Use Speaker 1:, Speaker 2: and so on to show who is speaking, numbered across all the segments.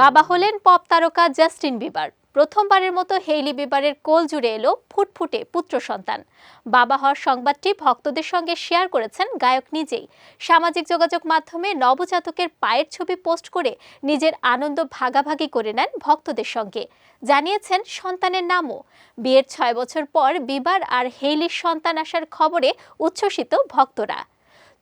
Speaker 1: বাবা হলেন পপ তারকা জাস্টিন বিবার। প্রথমবারের মতো হেইলি বিবারের কোল জুড়ে এলো ফুটফুটে পুত্র সন্তান। বাবা হওয়ার সংবাদটি ভক্তদের সঙ্গে শেয়ার করেছেন গায়ক নিজেই। সামাজিক যোগাযোগ মাধ্যমে নবজাতকের পায়ের ছবি পোস্ট করে নিজের আনন্দ ভাগাভাগি করে নেন ভক্তদের সঙ্গে। জানিয়েছেন সন্তানের নামও। বিয়ের ছয় বছর পর বিবার আর হেইলির সন্তান আসার খবরে উচ্ছ্বসিত ভক্তরা।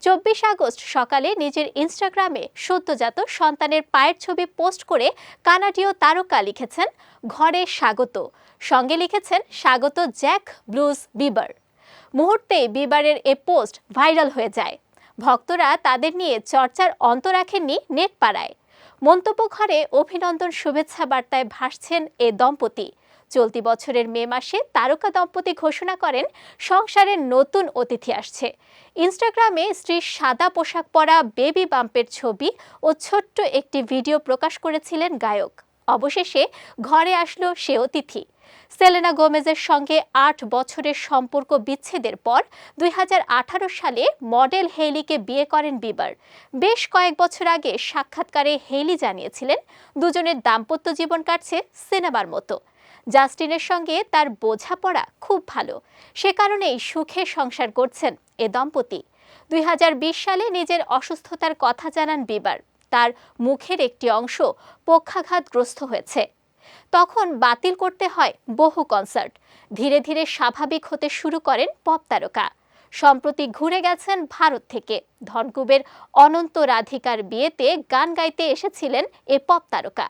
Speaker 1: চব্বিশ আগস্ট সকালে নিজের ইনস্টাগ্রামে সদ্যজাত সন্তানের পায়ের ছবি পোস্ট করে কানাডীয় তারকা লিখেছেন, ঘরে স্বাগত। সঙ্গে লিখেছেন, স্বাগত জ্যাক ব্লুজ বিবার। মুহূর্তেই বিবারের এ পোস্ট ভাইরাল হয়ে যায়। ভক্তরা তাদের নিয়ে চর্চার অন্ত রাখেননি নেট পাড়ায় মন্তব্য ঘরে অভিনন্দন, শুভেচ্ছা বার্তায় ভাসছেন এ দম্পতি। চলতি বছরের মে মাসে তারকা দম্পতি ঘোষণা করেন, সংসারের নতুন অতিথি আসছে। ইনস্টাগ্রামে স্ত্রীর সাদা পোশাক পরা বেবি বাম্পের ছবি ও ছোট্ট একটি ভিডিও প্রকাশ করেছিলেন গায়ক। অবশেষে ঘরে আসলো সে অতিথি। সেলেনা গোমেজের সঙ্গে আট বছরের সম্পর্ক বিচ্ছেদের পর দুই হাজার আঠারো সালে মডেল হেইলিকে বিয়ে করেন বিবার। বেশ কয়েক বছর আগে সাক্ষাৎকারে হেইলি জানিয়েছিলেন, দুজনের দাম্পত্য জীবন কাটছে সিনেমার মতো। জাস্টিনের সঙ্গে তার বোঝাপড়া খুব ভালো। সে কারণেই সুখে সংসার করছেন এ দম্পতি। দুই হাজার বিশ সালে নিজের অসুস্থতার কথা জানান বিবার। তার মুখের একটি অংশ পক্ষাঘাতগ্রস্ত হয়েছে। তখন বাতিল করতে হয় বহু কনসার্ট। ধীরে ধীরে স্বাভাবিক হতে শুরু করেন পপ তারকা। সম্প্রতি ঘুরে গেছেন ভারত থেকে। ধনকুবের অনন্ত রাধিকার বিয়েতে গান গাইতে এসেছিলেন এ পপ তারকা।